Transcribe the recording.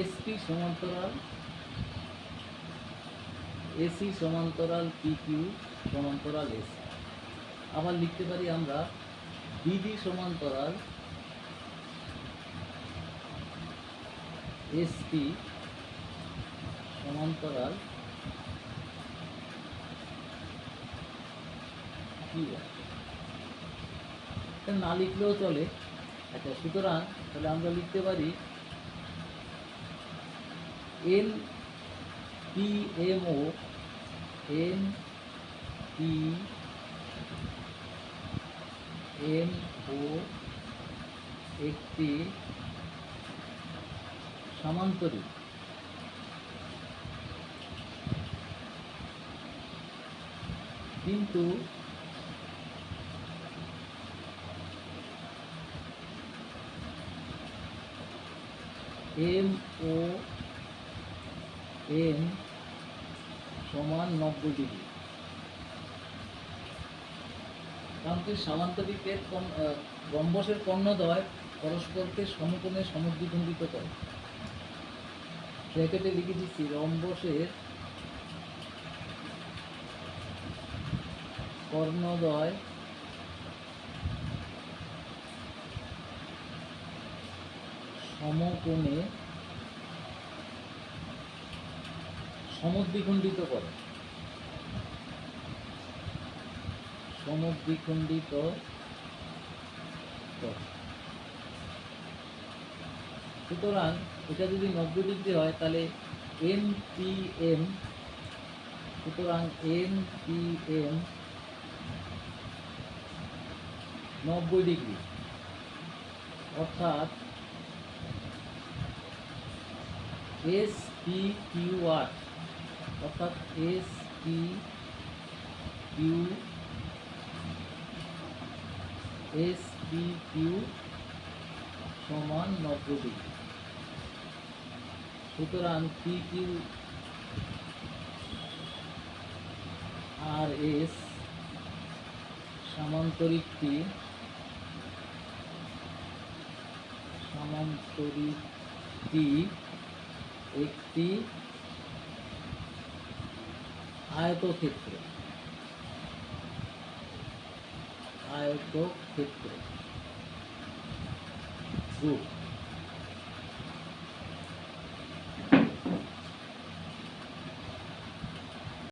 SP সমান্তরাল, AC সমান্তরাল PQ সমান্তরাল এসি আবার লিখতে পারি আমরা বিডি সমান্তরাল এসপি সমান্তরাল না লিখলেও চলে। আচ্ছা সুতরাং তাহলে আমরা লিখতে পারি N P M O N P M O একটি সামান্তরিক। কিন্তু এম ও এন সমান নব্বই ডিগ্রি। কারণ কি সামান্তরিকের কর্ণ- আহ, রম্বসের কর্ণদ্বয় পরস্পরকে সমকোণে সমদ্বিখণ্ডিত করে। ব্র্যাকেটে লিখে দিচ্ছি রম্বসের কর্ণদ্বয় সমকোণে সমদ্বিখণ্ডিত করে। সমদ্বিখণ্ডিত সুতরাং এটা যদি নব্বই ডিগ্রি হয়, তাহলে এম পি এম সুতরাং এম পি এম নব্বই ডিগ্রি। অর্থাৎ এস পি কিউ আর অর্থাৎ S P Q S P Q সমান নব্বই ডিগ্রি। সুতরাং পি কিউ আর এস সামান্তরিকটি সামান্তরিকটি একটি আয়তক্ষেত্র। আয়তক্ষেত্র। গুড